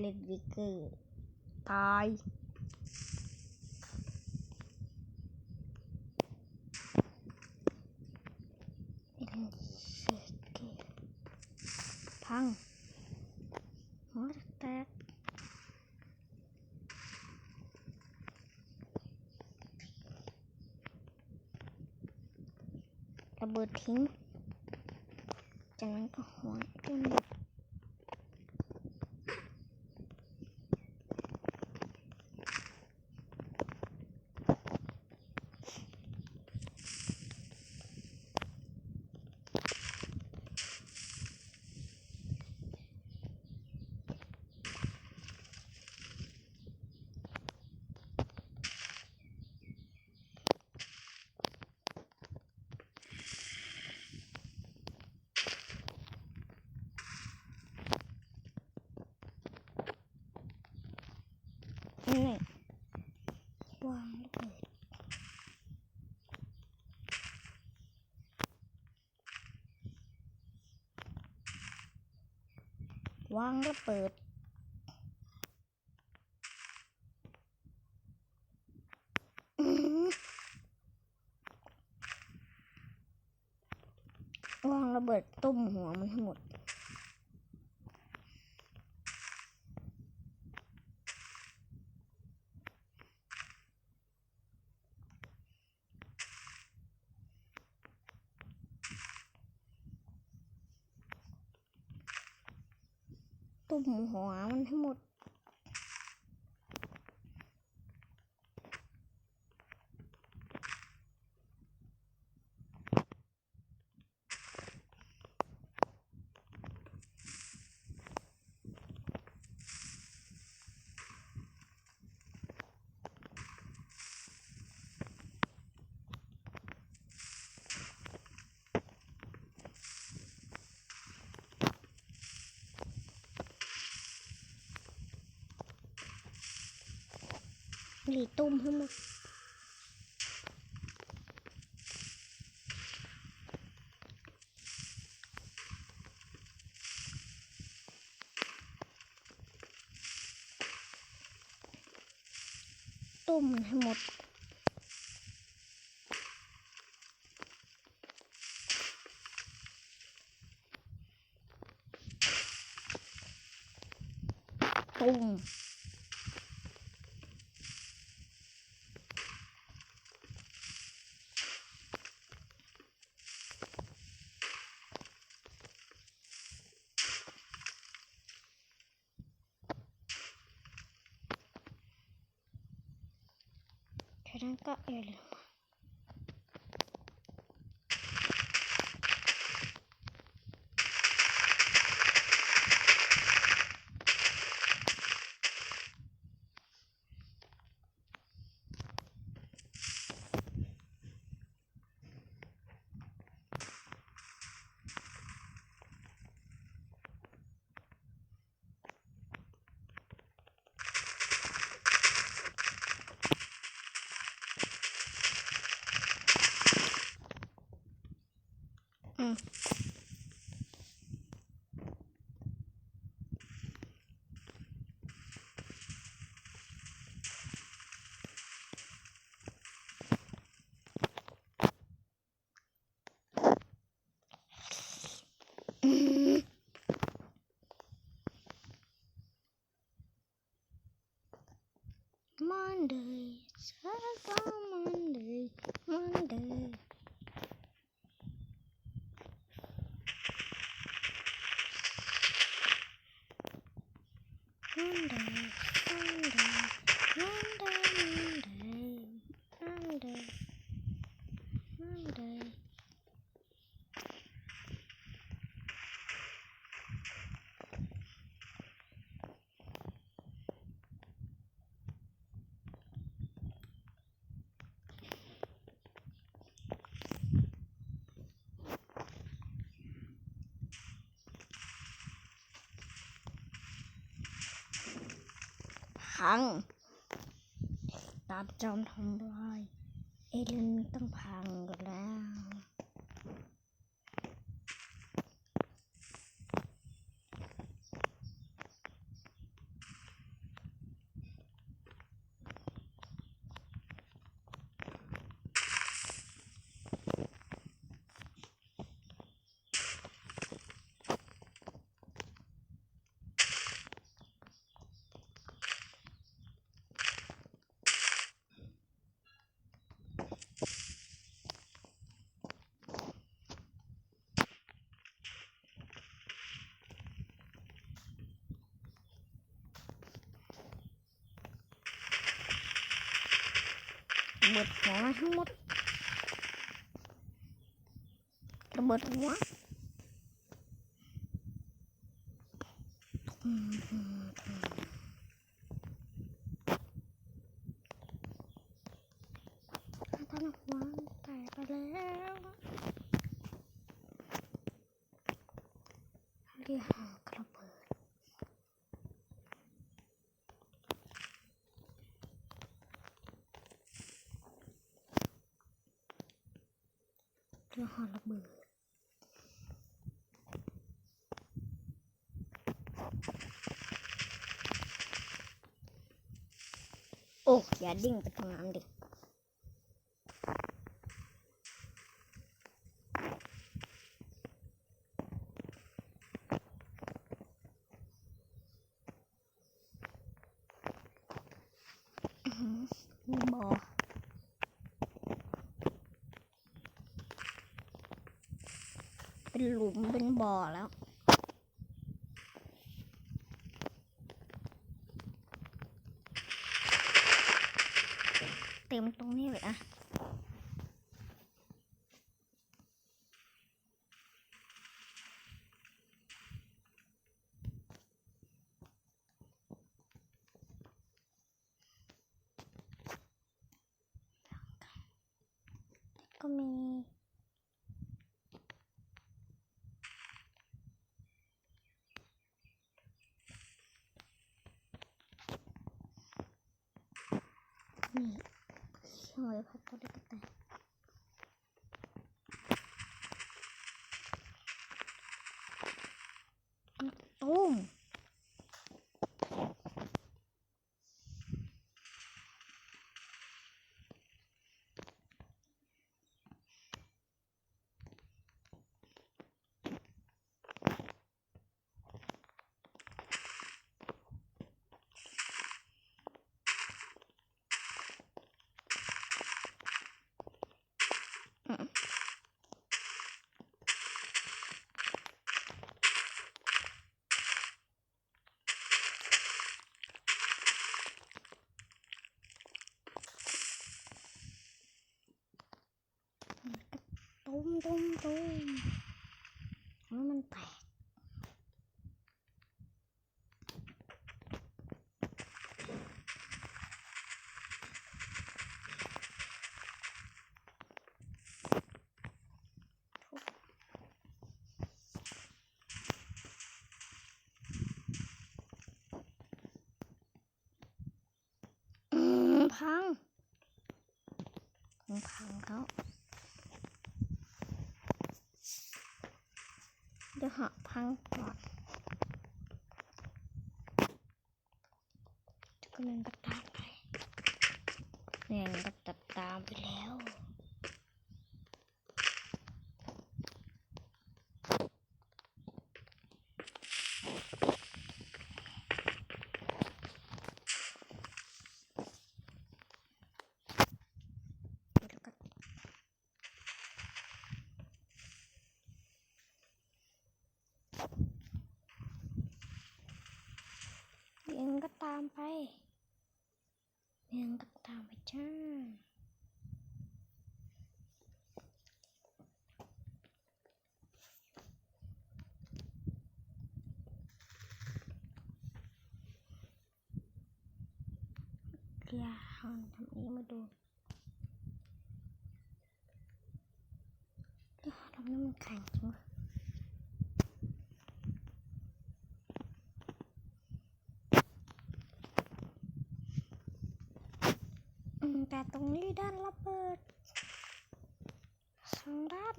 เลนวิกเกอร์ตายเอเลนวิกเกอร์พังหัวแตกระเบิดทิ้งจากนั้นก็หัว จนนี่วางระเบิดวางระเบิดวางระเบิดตุ้มหัวมันให้หมด หมูหัวมันให้หมด หลีตุ้มให้หมด ตุ้มให้หมดตุ้ม จากนั้นก็เอลงม พังตามจอมทำลายเอเลนต้องพังกันแล้ว อ ระเบิดหัวมาทั้งหมดระเบิดหัวอืมอืมอืมท่านหัวแตกไปแล้วเรียกหากระเบิด เรือหอระเบิดโอ้ อย่าดิ่งไปตรงนั้นดิ อื้อหือมีบ่อ เป็นหลุมเป็นบ่อแล้ว เต็มตรงนี้เลยอะก็มี นี่ ช่างไว้พัดตั ตุ้มตุ้มแล้วมันแตกพังพังเขา เดี๋ยวหาพังก่อนก็มันก็ตามไปเนี่ยมันก็ตัดตามไปแล้ว เดี๋ยวก็ เมียงก็ตามไปเมียงก็ตามไปจ้าเรียหันทำนี้มาดูเรียทำนี้มันแข็งจังวะ อืม แต่ตรงนี้ด้านระเบิดสองด้าน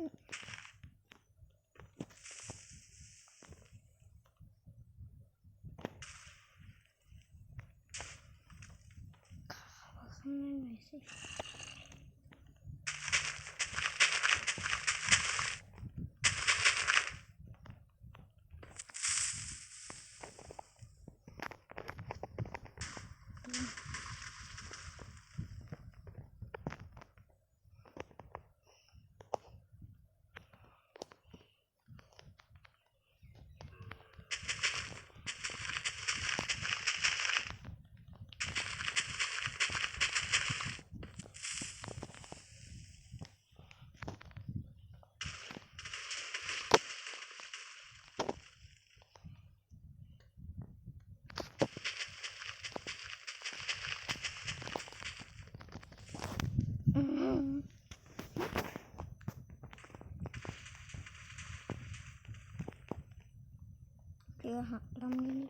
chưa học đông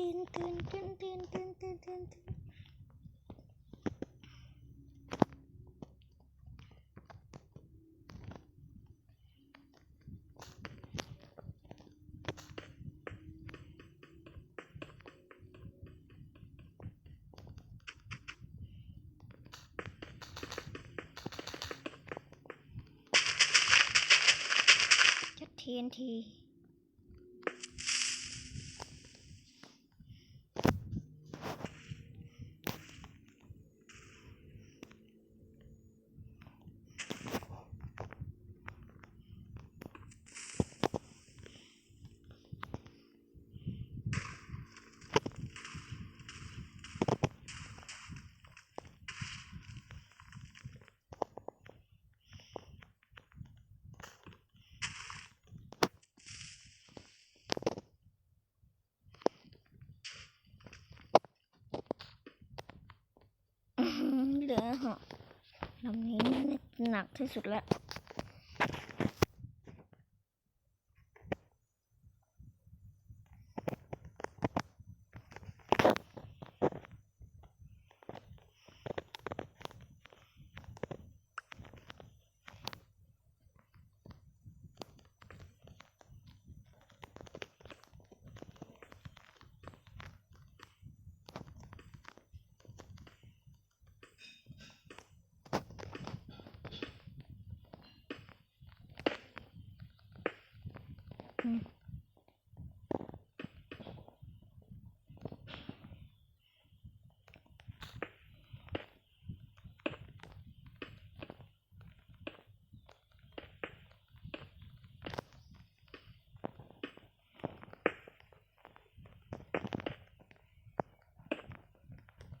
ตื่นตื่นตื่นตื่นตื่นตื่นตื่นตื่นตื่นทียนที อื้อหือเหลือเหาะลำนี้ หนักที่สุดแล้ว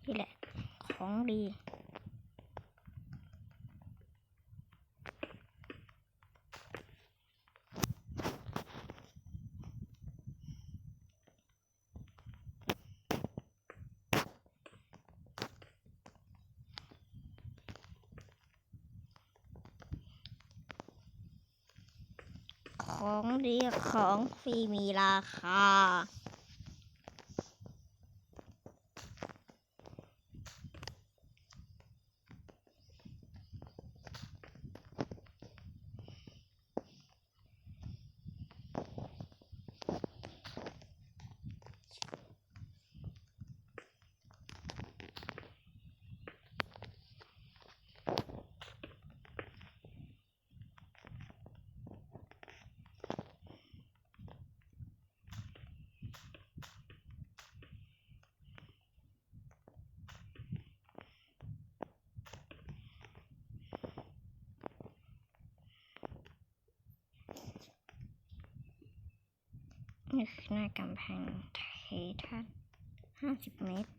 นี่แหละ ของดี ของดีของฟรีมีราคา นี่คือหน้ากำแพงเททัศห้าสิบเมตร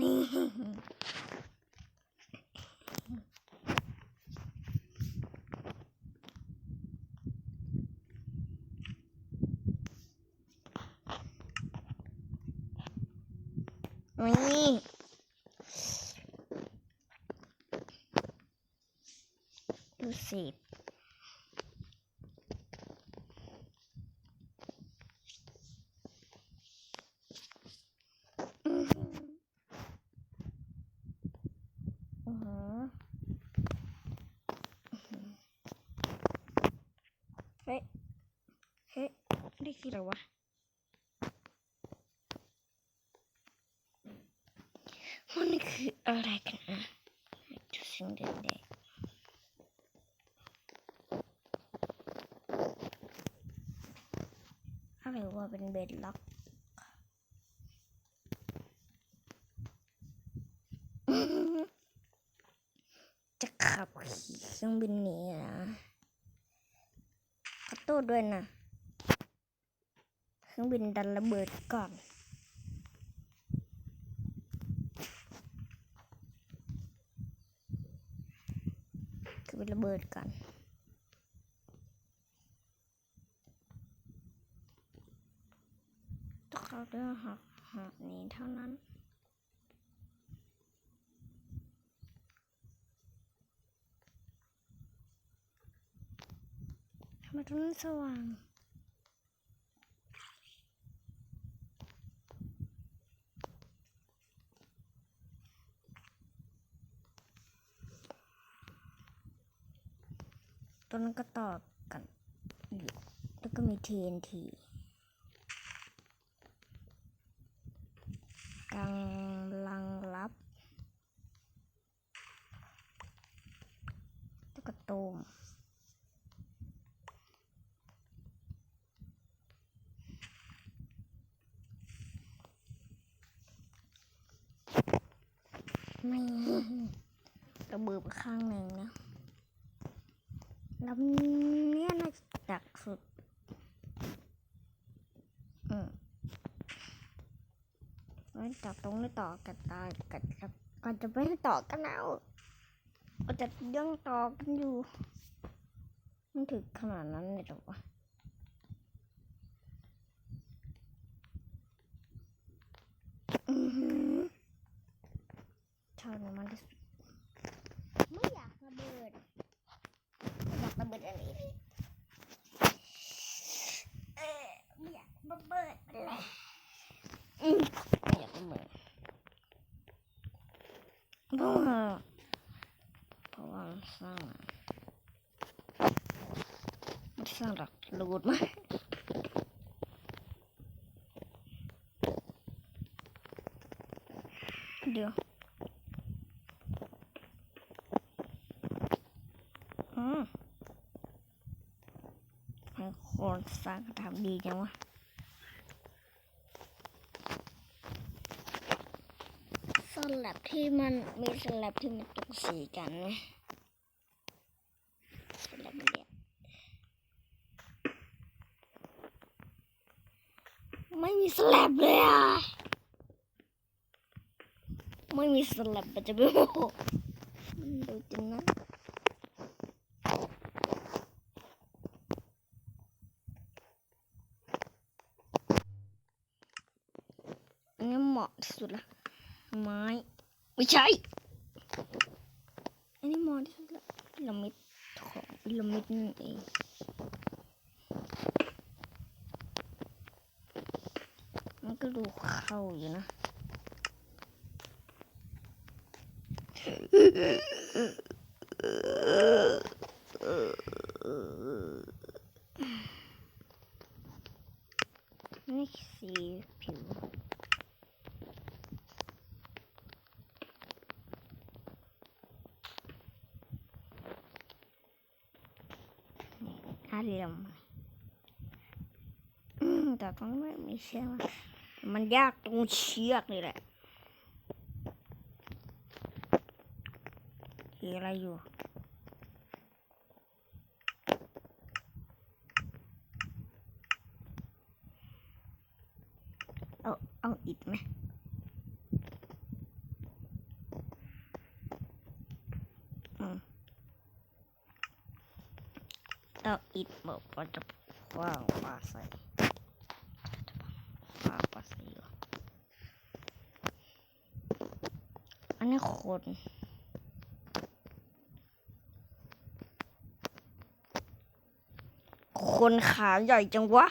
นี่ นี่ดู สิอื้อหืออื้อหือเฮ้ย เฮ้ยนี่คืออะไรวะมันคืออะไรกันนะจุดสิ่งแดงๆ อะไร ว่าเป็นล็อกจะขับขี่เครื่องบินหนีนะขอโทษด้วยนะ เครื่องบินดันระเบิดก่อนคือเป็นระเบิดก่อน ต้องเข้าเรื่องหักหักนี้เท่านั้น ทำไมตรงนั้นสว่างตรงนั้นก็ต่อกันแล้วก็มี TNT กำลังรับแล้วก็ตูม ไม่ระเบิดไปข้างหนึ่งนะ ลำเนี่ยน่าจะดักสุด อืมไม่ต่อตรงไม่ต่อกันตายกันครับก่อนจะไม่ให้ต่อกันแล้วก็จะยังต่อกันอยู่ มันถึงขนาดนั้นเลยหรอวะอือหือ ชอบน้ำมันที่สุดไม่อยากระเบิดไม่อยากระเบิดอันนี้เออไม่อยากระเบิดเลยอืมไม่อยากระเบิด เพราเพราะว่ามันสร้างมันสร้างหลักรูดมาเดี๋ยวอืมให้คนสร้างทำดีจังวะส ลับที่มันมีสลับที่มันตรงสีกันไหมสลับเนี่ยไม่มีสลับเลยอะไม่มีสลับจะไปโอ้โหดูจริงนะ อันนี้เหมาะที่สุดละไม้ ไม่ใช่ อันนี้มาะที่สุดละพีระมิดของพีระมิดนั่นเองมันก็ดูเข้าอยู่นะนี่สีผิว อาเหลี่ยมอืมแต่ ต้องไม่มีเชือกมันยากตรงเชือกนี่แหละทีอะไรอยู่เอาเอาอิดไหมอืมเอาอิดบอกว่าจะว่างปลาใส่ ปลาปลาใส่อยู่อันนี้คนคนขาใหญ่จังวะ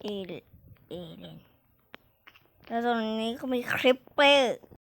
เอเลเอเลนแล้วตรงนี้ก็มีคลิปเปอร์